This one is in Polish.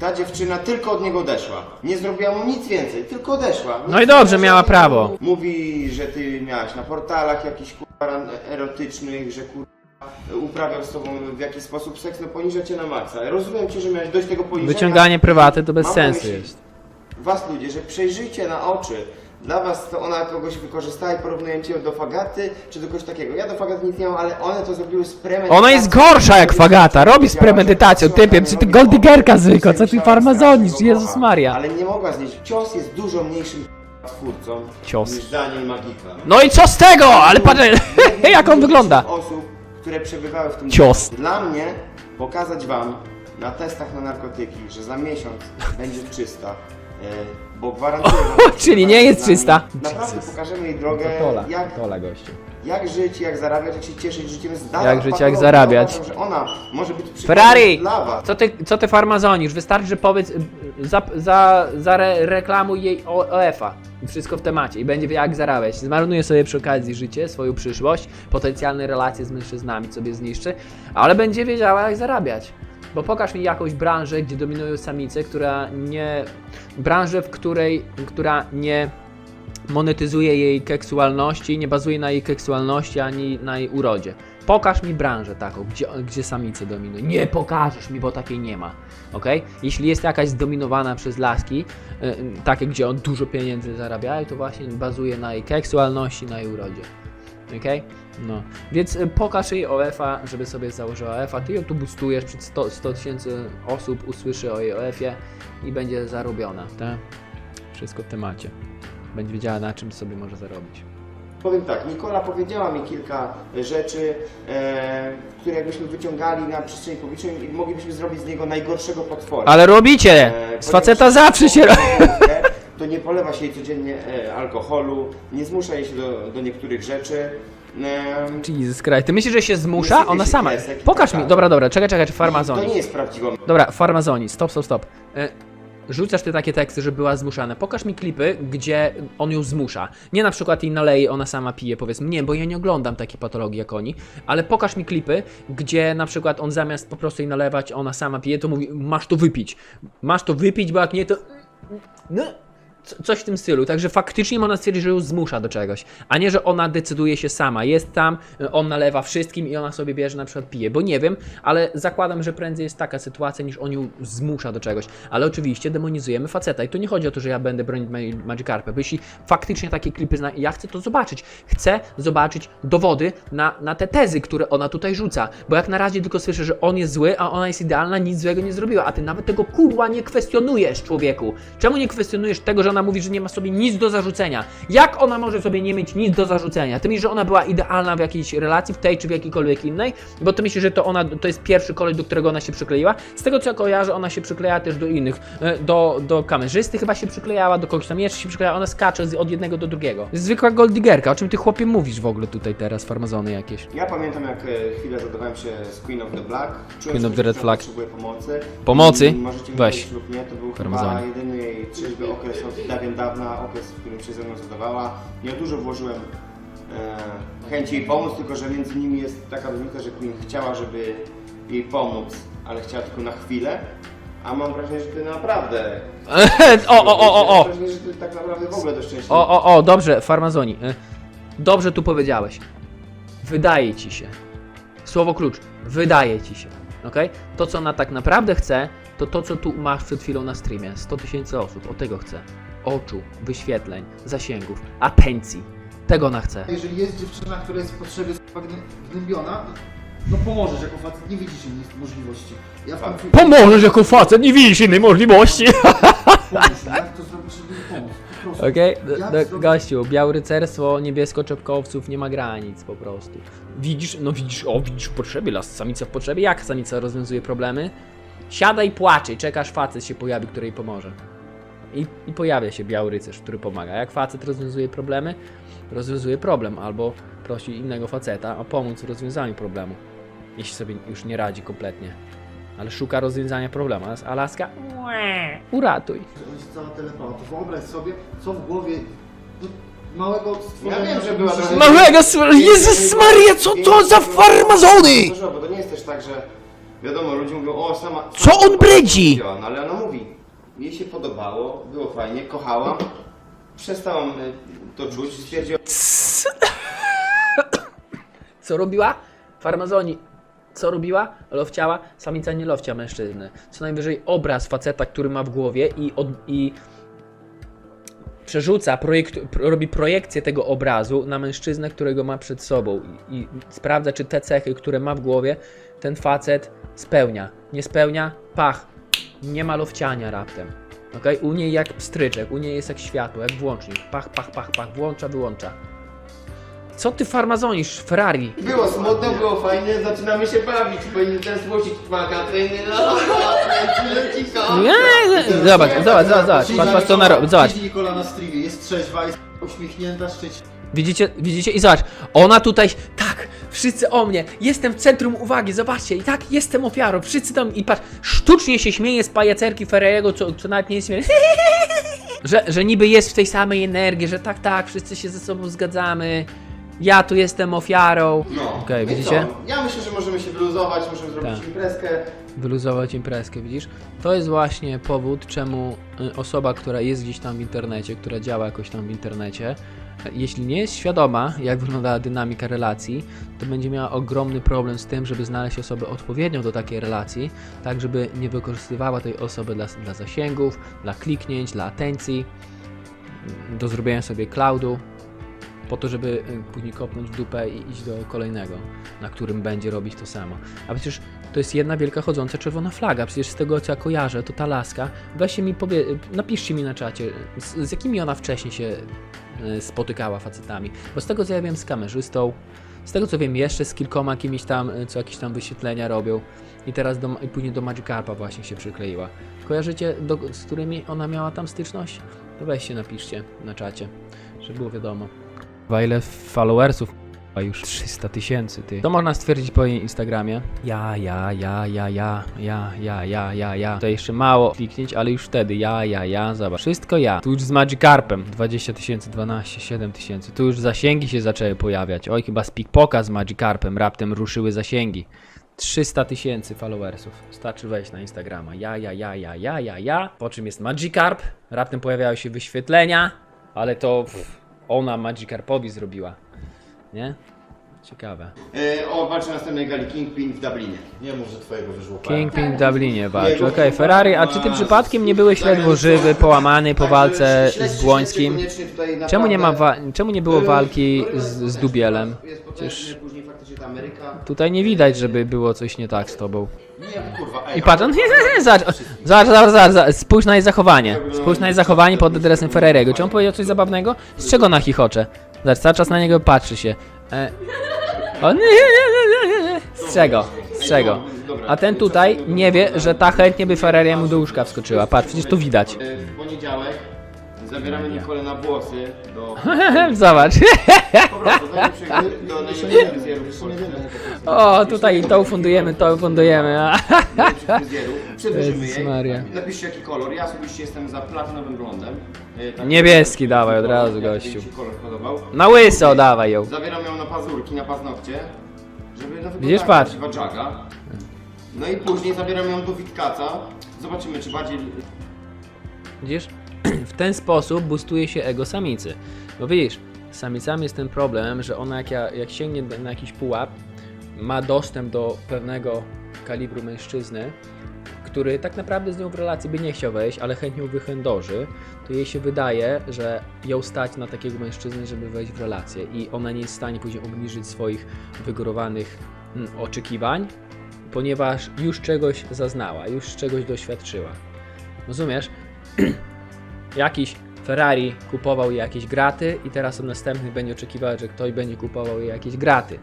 Ta dziewczyna tylko od niego odeszła. Nie zrobiła mu nic więcej, tylko odeszła. Nic No i dobrze, miała prawo. Mówi, że ty miałaś na portalach jakiś kurwa ran- erotycznych, że kurwa uprawiał z tobą w jakiś sposób seks, no poniża cię na maksa. Rozumiem cię, że miałeś dość tego poniżenia. Wyciąganie prywaty to bez Mam sensu myśli- jest. Was ludzie, że przejrzyjcie na oczy. Dla was to ona kogoś wykorzystała i porównuję cię do fagaty, czy do kogoś takiego. Ja do fagaty nic nie mam, ale one to zrobiły z premedytacją. Ona jest gorsza jak Fagata, robi z premedytacją, typie, czy ty goldigerka zwykła, co ty farmazonisz, Jezus Maria. Ale nie mogła znieść. Cios jest dużo mniejszym twórcą Cios. niż Daniel Magika. No i co z tego? Ale patrz, jak on wygląda. osób, które przebywały w tym Cios. Dla mnie pokazać wam na testach na narkotyki, że za miesiąc będzie czysta. Bo gwarantuję wam, Czyli nie jest czysta. Naprawdę Jesus. pokażemy jej drogę, jak, tola gościu. jak żyć, jak zarabiać, jak się cieszyć życiem z dala Jak żyć, jak patologii. zarabiać. Uważam, że ona może być przykładem Ferrari! dla was. Co ty, co ty farmazonisz? Wystarczy, że powiedz, y, za, za, za re, reklamuj jej O- OF-a. I Wszystko w temacie i będzie wie jak zarabiać. Zmarnuje sobie przy okazji życie, swoją przyszłość, potencjalne relacje z mężczyznami sobie zniszczy, ale będzie wiedziała jak zarabiać. Bo pokaż mi jakąś branżę, gdzie dominują samice, która nie... branżę, w której, która nie monetyzuje jej seksualności, nie bazuje na jej seksualności ani na jej urodzie. Pokaż mi branżę taką, gdzie, gdzie samice dominują. Nie pokażesz mi, bo takiej nie ma. ok? Jeśli jest jakaś zdominowana przez laski, y, y, takie, gdzie on dużo pieniędzy zarabiają, to właśnie bazuje na jej seksualności, na jej urodzie. Ok? No. Więc y, pokaż jej OF-a, żeby sobie założyła OF-a. Ty ją tu boostujesz, przed 100 100 tysięcy osób usłyszy o jej OF-ie i będzie zarobiona. Tak? Wszystko w temacie. Będzie wiedziała na czym sobie może zarobić. Powiem tak, Nikola powiedziała mi kilka rzeczy, e, które jakbyśmy wyciągali na przestrzeni publicznej i moglibyśmy zrobić z niego najgorszego potwora. Ale robicie! E, Z faceta zawsze się robi. To nie polewa się jej codziennie e, alkoholu, nie zmusza jej się do, do niektórych rzeczy. Jesus Christ. Ty myślisz, że się zmusza? Ona sama. Pokaż tak mi. dalej. Dobra, dobra, czekaj, czekaj, czy To nie jest prawdziwą. Dobra, farmazoni. Stop, stop, stop. E, Rzucasz ty takie teksty, że była zmuszana. Pokaż mi klipy, gdzie on ją zmusza. Nie na przykład jej naleje, ona sama pije, powiedzmy. Nie, bo ja nie oglądam takiej patologii jak oni. Ale pokaż mi klipy, gdzie na przykład on zamiast po prostu jej nalewać, ona sama pije, to mówi, masz to wypić. Masz to wypić, bo jak nie, to... No, coś w tym stylu. Także faktycznie można stwierdzić, że ją zmusza do czegoś, a nie, że ona decyduje się sama. Jest tam, on nalewa wszystkim i ona sobie bierze, na przykład pije. Bo nie wiem, ale zakładam, że prędzej jest taka sytuacja, niż on ją zmusza do czegoś. Ale oczywiście demonizujemy faceta i tu nie chodzi o to, że ja będę bronić Ma- Magikarpę, bo jeśli faktycznie takie klipy zna, ja chcę to zobaczyć. Chcę zobaczyć dowody na, na te tezy, które ona tutaj rzuca. Bo jak na razie tylko słyszę, że on jest zły, a ona jest idealna, nic złego nie zrobiła. A ty nawet tego kurwa nie kwestionujesz, człowieku. Czemu nie kwestionujesz tego, że ona mówi, że nie ma sobie nic do zarzucenia? Jak ona może sobie nie mieć nic do zarzucenia? Ty myślisz, że ona była idealna w jakiejś relacji, w tej czy w jakiejkolwiek innej? Bo ty myślisz, że to ona, to jest pierwszy koleś, do którego ona się przykleiła? Z tego co ja kojarzę, ona się przykleja też do innych. e, Do, do kamerzysty chyba się przyklejała, do kogoś tam jeszcze się przyklejała. Ona skacze z, od jednego do drugiego. Jest zwykła goldigerka. O czym ty chłopie mówisz w ogóle tutaj teraz, farmazony jakieś? Ja pamiętam jak e, chwilę zadawałem się z Queen of the Black. Czułem, Queen of the Red Flag. pomocy. Pomocy? I Możecie mi Weź. lub nie, to był Farmazony. chyba jedyny jej okres od dawien dawna, okres, w którym się ze mną zadawała. Nie dużo włożyłem e, chęci jej pomóc, tylko że między nimi jest taka różnica, że Queen chciała, żeby jej pomóc, ale chciała tylko na chwilę. A mam wrażenie, że ty naprawdę. o, o, o, o, o! Mam wrażenie, że ty tak naprawdę w ogóle do szczęścia. O, o, o, dobrze, farmazoni. y, Dobrze tu powiedziałeś. Wydaje ci się. Słowo klucz. Wydaje ci się. ok? To, co ona tak naprawdę chce, to to, co tu masz przed chwilą na streamie. 100 tysięcy osób. O tego chce. Oczu, wyświetleń, zasięgów, atencji. Tego ona chce. Jeżeli jest dziewczyna, która jest w potrzebie s***a gnę- gnębiona, no pomożesz jako facet, nie widzisz innej możliwości. Ja w tym filmie Pomożesz jako facet, nie widzisz innej możliwości. pomóż, jak to zrobić, żeby mi pomóc. Po prostu. Okej? Jak zrobić- Gościu, białe rycerstwo, niebiesko-czepkowców nie ma granic po prostu. Widzisz, no widzisz, o widzisz w potrzebie, las samica w potrzebie. Jak samica rozwiązuje problemy? Siada i płacze i czekasz facet się pojawi, który jej pomoże. I, I pojawia się biały rycerz, który pomaga. Jak facet rozwiązuje problemy, rozwiązuje problem albo prosi innego faceta o pomoc w rozwiązaniu problemu. Jeśli sobie już nie radzi kompletnie. Ale szuka rozwiązania problemu. A Alaska? Uratuj. Cała. Wyobraź sobie, co w głowie no, małego stworzenia. Ja wiem, że była trochę- Małego sł- Jezus Maria, co to za farmazony! Bo to nie jest też tak, że Wiadomo, ludzie mówią, o sama... Co on brydzi? No ale ona mówi, jej się podobało, było fajnie, kochałam, przestałam y, to czuć, stwierdziłam, Co robiła? Farmazoni. Co robiła? Lowciała? Samica nie lowcia mężczyzny. Co najwyżej obraz faceta, który ma w głowie i, od, i przerzuca, projekt, pro, robi projekcję tego obrazu na mężczyznę, którego ma przed sobą i, i sprawdza, czy te cechy, które ma w głowie, ten facet spełnia. Nie spełnia? Pach. Nie ma lowciania raptem. Okay? U niej jak pstryczek, u niej jest jak światło, jak włącznik. Pach, pach, pach, pach, włącza, wyłącza. Co ty farmazonisz, Ferrari? było smutno, było fajnie, zaczynamy się bawić, powinien teraz głosić plakaty, no, cicho. Nie, Zobacz, zobacz, zobacz, zobacz. Patrz, patrz co ona robi. Zobacz. Nikola na streamie, jest trzeźwa, jest uśmiechnięta, szczęśliwa. Widzicie, widzicie? I zobacz, ona tutaj, wszyscy o mnie, jestem w centrum uwagi, zobaczcie, i tak, jestem ofiarą, wszyscy tam, i patrz, sztucznie się śmieje z pajacerki Ferrariego, co, co nawet nie jest śmieszne. Że, że niby jest w tej samej energii, że tak, tak, wszyscy się ze sobą zgadzamy, ja tu jestem ofiarą. No, Okej, no i widzicie? co? Ja myślę, że możemy się wyluzować, możemy zrobić Tak. imprezkę. wyluzować imprezkę, widzisz? To jest właśnie powód, czemu y, osoba, która jest gdzieś tam w internecie, która działa jakoś tam w internecie, jeśli nie jest świadoma, jak wygląda dynamika relacji, to będzie miała ogromny problem z tym, żeby znaleźć osobę odpowiednią do takiej relacji, tak żeby nie wykorzystywała tej osoby dla, dla zasięgów, dla kliknięć, dla atencji, do zrobienia sobie cloudu, po to, żeby y, później kopnąć dupę i iść do kolejnego, na którym będzie robić to samo. A przecież to jest jedna wielka chodząca czerwona flaga. Przecież z tego co ja kojarzę, to ta laska. Weźcie mi powie, napiszcie mi na czacie, z, z jakimi ona wcześniej się e, spotykała facetami. Bo z tego co ja wiem z kamerzystą, z tego co wiem jeszcze z kilkoma kimś tam, e, co jakieś tam wyświetlenia robią. I teraz do, i później do Magikarpa właśnie się przykleiła. Kojarzycie, do, z którymi ona miała tam styczność? To weźcie napiszcie na czacie, żeby było wiadomo. Chyba ile followersów a już 300 tysięcy, ty. To można stwierdzić po jej Instagramie. Ja, ja, ja, ja, ja, ja, ja, ja, ja, ja. To jeszcze mało kliknięć, ale już wtedy ja, ja, ja, zobacz. Wszystko ja. Tu już z Magikarpem 20 tysięcy, 12, 7 tysięcy. Tu już zasięgi się zaczęły pojawiać. Oj, chyba z Pikpoka z Magikarpem raptem ruszyły zasięgi. 300 tysięcy followersów. Starczy wejść na Instagrama. Ja, ja, ja, ja, ja, ja, ja. Po czym jest Magikarp. Raptem pojawiają się wyświetlenia, ale to pff, ona Magikarpowi zrobiła. Nie? Ciekawe. E, o, walczy następnej gali Kingpin w Dublinie. Nie mów, że twojego wyszło Kingpin w Dublinie walczy. Okej, Ferrari, a czy ty przypadkiem nie byłeś ledwo żywy, połamany po Także walce z Błońskim? Czemu nie, ma wa- czemu nie było walki z, z Dubielem? Jest Przecież później faktycznie ta Ameryka. tutaj nie widać, żeby było coś nie tak z tobą. Nie, kurwa, ej. I patrz, on, zobacz, zobacz, zobacz, zobacz, zobacz, spójrz na jej zachowanie. Spójrz na jej zachowanie pod adresem Ferrariego. Czy on powiedział coś zabawnego? Z czego na chichocze? Zobacz, cały czas na niego patrzy się. E, on, z czego? Z czego? A ten tutaj nie wie, że ta chętnie by Ferrariemu do łóżka wskoczyła. Patrz, przecież to widać. E, W poniedziałek zabieramy Nikolę na włosy do... Zobacz. Po prostu, najlepszych, do najlepszych fryzjerów w Polsce. O, tutaj to fundujemy, to fundujemy. Najlepszych fryzjerów. Przedłużymy Jezus jej. Maria. Napiszcie jaki kolor. Ja osobiście jestem za platynowym blondem. E, tak- Niebieski dawaj od razu, jak gościu. mi się kolor podobał. Na łyso dawaj ją. Zabieram ją na pazurki, na paznokcie, żeby na Widzisz, patrz. Jaga. No i później zabieram ją do Witkaca. Zobaczymy, czy bardziej... Widzisz? W ten sposób boostuje się ego samicy. Bo widzisz, z samicami jest ten problem, że ona jak, ja, jak sięgnie na jakiś pułap, ma dostęp do pewnego kalibru mężczyzny, który tak naprawdę z nią w relacji by nie chciał wejść, ale chętnie wychędoży, to jej się wydaje, że ją stać na takiego mężczyznę, żeby wejść w relację i ona nie jest w stanie później obniżyć swoich wygórowanych mm, oczekiwań, ponieważ już czegoś zaznała, już czegoś doświadczyła. Rozumiesz? jakiś Ferrari kupował jakieś graty i teraz on następny będzie oczekiwał, że ktoś będzie kupował jakieś graty.